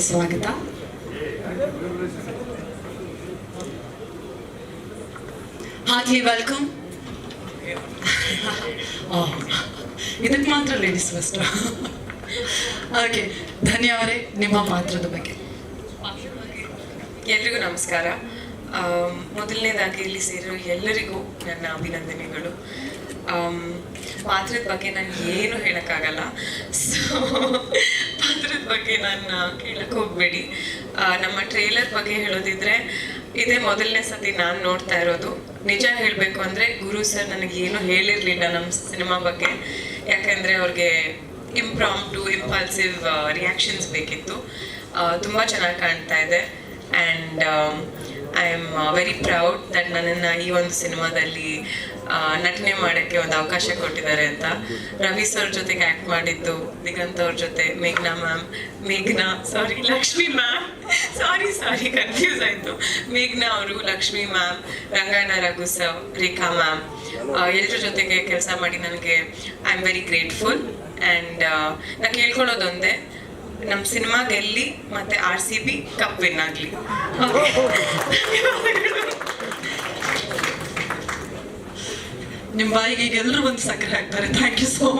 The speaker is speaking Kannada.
ಸ್ವಾಗತ. ಹಾಗೆ ವೆಲ್ಕಮ್ ಇದಕ್ಕೆ ಮಾತ್ರ ಲೇಡೀಸ್ ಫಸ್ಟ್ ಓಕೆ ಧನ್ಯವಾದ ನಿಮ್ಮ ಪಾತ್ರದ ಬಗ್ಗೆ. ಎಲ್ರಿಗೂ ನಮಸ್ಕಾರ. ಮೊದಲನೇದಾಗಿ ಇಲ್ಲಿ ಸೇರಿರೋ ಎಲ್ಲರಿಗೂ ನನ್ನ ಅಭಿನಂದನೆಗಳು. ಪಾತ್ರದ ಬಗ್ಗೆ ನಾನು ಏನು ಹೇಳೋಕ್ಕಾಗಲ್ಲ. ಸೊ ಬಗ್ಗೆ ನಾನು ಕೇಳಕ್ಕೆ ಹೋಗ್ಬೇಡಿ. ನಮ್ಮ ಟ್ರೇಲರ್ ಬಗ್ಗೆ ಹೇಳೋದಿದ್ರೆ, ಇದೇ ಮೊದಲನೇ ಸತಿ ನಾನು ನೋಡ್ತಾ ಇರೋದು. ನಿಜ ಹೇಳಬೇಕು ಅಂದರೆ ಗುರು ಸರ್ ನನಗೆ ಏನು ಹೇಳಿರಲಿಲ್ಲ ನಮ್ಮ ಸಿನಿಮಾ ಬಗ್ಗೆ. ಯಾಕೆಂದರೆ ಅವ್ರಿಗೆ ಇಂಪ್ರಾಮ್ ಟು ಇಂಪಲ್ಸಿವ್ ರಿಯಾಕ್ಷನ್ಸ್ ಬೇಕಿತ್ತು. ತುಂಬ ಚೆನ್ನಾಗಿ ಕಾಣ್ತಾ ಇದೆ. And am very proud that ನನ್ನನ್ನು ಈ ಒಂದು ಸಿನಿಮಾದಲ್ಲಿ ನಟನೆ ಮಾಡೋಕ್ಕೆ ಒಂದು ಅವಕಾಶ ಕೊಟ್ಟಿದ್ದಾರೆ ಅಂತ. ರವಿ ಸರ್ ಜೊತೆಗೆ ಆ್ಯಕ್ಟ್ ಮಾಡಿದ್ದು, ದಿಗಂತ್ ಅವ್ರ ಜೊತೆ, ಮೇಘ್ನಾ ಮ್ಯಾಮ್ ಮೇಘ್ನಾ ಸಾರಿ ಲಕ್ಷ್ಮಿ ಮ್ಯಾಮ್ ಸಾರಿ ಸಾರಿ ಕನ್ಫ್ಯೂಸ್ ಆಯಿತು. ಮೇಘ್ನಾ ಅವರು, ಲಕ್ಷ್ಮಿ ಮ್ಯಾಮ್ ರಂಗಣ್ಣ ರಘು ಸರ್ ರೇಖಾ ಮ್ಯಾಮ್ ಎಲ್ಲರ ಜೊತೆಗೆ ಕೆಲಸ ಮಾಡಿ ನನಗೆ I am very grateful and ನಾನು ಕೇಳ್ಕೊಳ್ಳೋದೊಂದೇ. ನಮ್ಮ ಸಿನಿಮಾ ಗೆಲ್ಲಿ ಮತ್ತೆ R C B cup win ಆಗಲಿ. ನಿಮ್ಮ ಬಾಯಿಗೆ ಈಗ ಎಲ್ಲರೂ ಒಂದು ಸಕ್ಕರೆ ಹಾಕ್ತಾರೆ. Thank you so